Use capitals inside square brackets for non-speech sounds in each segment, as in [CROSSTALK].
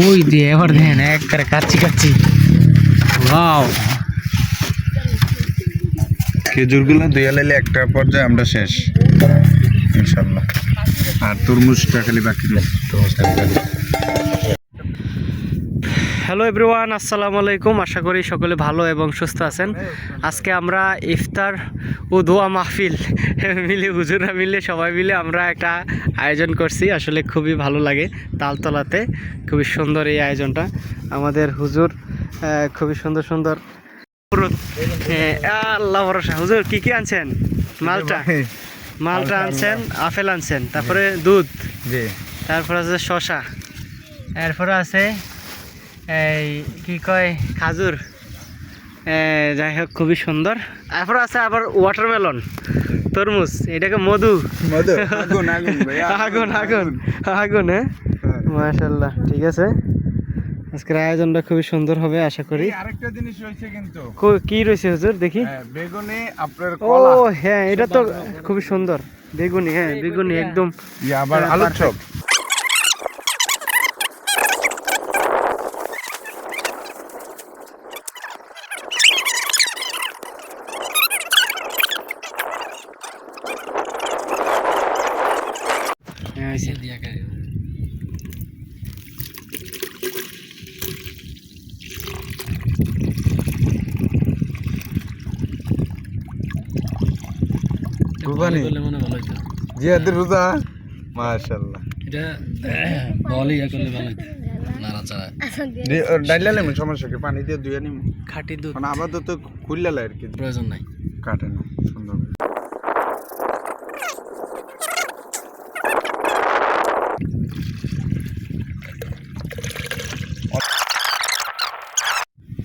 ওই দিয়ে এবার দেখেন, একবারে কাচ্ছি কাচ্ছি ওয়াও খেজুরগুলো দিয়ে লাইলে একটা পর্যায়ে আমরা শেষ ইনশাল্লাহ আর তরমুজটা খালি বাকি তরমুজটা হ্যালো এভরিওয়ান আসসালামু আলাইকুম। আশা করি সকলে ভালো এবং সুস্থ আছেন। আজকে আমরা ইফতার ও দোয়া মাহফিল [LAUGHS] মিলে হুজুরা মিলে সবাই মিলে আমরা একটা আয়োজন করছি। আসলে খুবই ভালো লাগে তালতলাতে। খুবই সুন্দর এই আয়োজনটা। আমাদের হুজুর খুবই সুন্দর সুন্দর। আল্লাহ ভরসা। হুজুর কি কি আনছেন? মালটা? মালটা আনছেন আপেল আনছেন। তারপরে দুধ। তারপর আছে শশা এরপরে আছে এই কি কয়? খাজুর। যাই হোক খুবই সুন্দর। এরপর আছে আবার ওয়াটারমেলন তরমুজ এটাকে মধু। মধু? [LAUGHS] আগুন আগুন আগুন আগুন আগুন। হ্যাঁ? হ্যাঁ। মাশাল্লাহ ঠিক আছে। আজকের আয়োজনটা খুবই সুন্দর হবে আশা করি। আরেকটা জিনিস রয়েছে কিন্তু। কি রয়েছে হুজুর? দেখি। হ্যাঁ, বেগুনে আপনার ও হ্যাঁ এটা তো খুবই সুন্দর। বেগুনি হ্যাঁ বেগুনি একদম ইয়ে আবার হ্যাঁ, আলুর চপ। হয়েছে। কুরবানি জিয়াদের রোজা মাশাআল্লাহ এটা বলে ইয়া করলে ভালো হতো ডাইলা লেমন সমস্যা কি পানি দিয়ে ধুয়ে নিম খাঁটি দুধ মানে আপাতত খুললা আর কি প্রয়োজন নাই কাটে না সুন্দর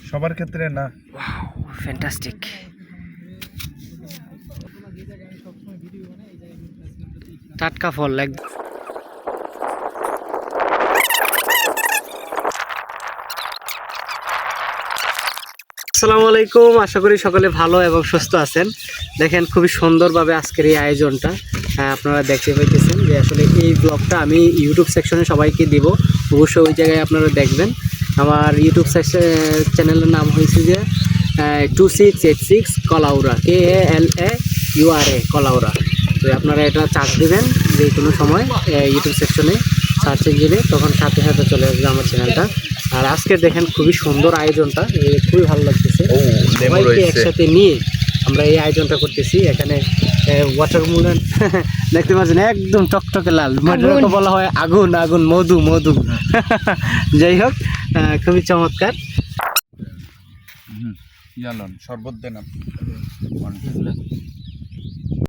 সবার ক্ষেত্রে না। ফ্যান্টাস্টিক টাটকা ফল একদম। আসসালামু আলাইকুম। আশা করি সকলে ভালো এবং সুস্থ আছেন। দেখেন খুবই সুন্দরভাবে আজকের এই আয়োজনটা হ্যাঁ, আপনারা দেখতে পাইতেছেন যে আসলে এই ব্লগটা আমি ইউটিউব সেকশনে সবাইকে দিব। অবশ্যই ওই জায়গায় আপনারা দেখবেন। আমার ইউটিউব চ্যানেলের নাম হয়েছে যে two six eight six Kalaura K A L A U R A Kalaura. তো আপনারা এটা চার্জ দেবেন যে কোনো সময় ইউটিউব সেকশনে সার্চ ইঞ্জিনে তখন সাথে সাথে চলে আসবে আমার চ্যানেলটা আর আজকে দেখেন খুবই সুন্দর আয়োজনটা খুবই ভালো লাগতেছে। সবাইকে একসাথে নিয়ে আমরা এই আয়োজনটা করতেছি। এখানে ওয়াটারমেলন [LAUGHS] দেখতে পাচ্ছেন একদম টকটকে লাল। যেটাকে বলা হয় আগুন আগুন মধু মধু। [LAUGHS] যাই হোক খুবই চমৎকার। ইয়ালন শরবত দেন আপনি।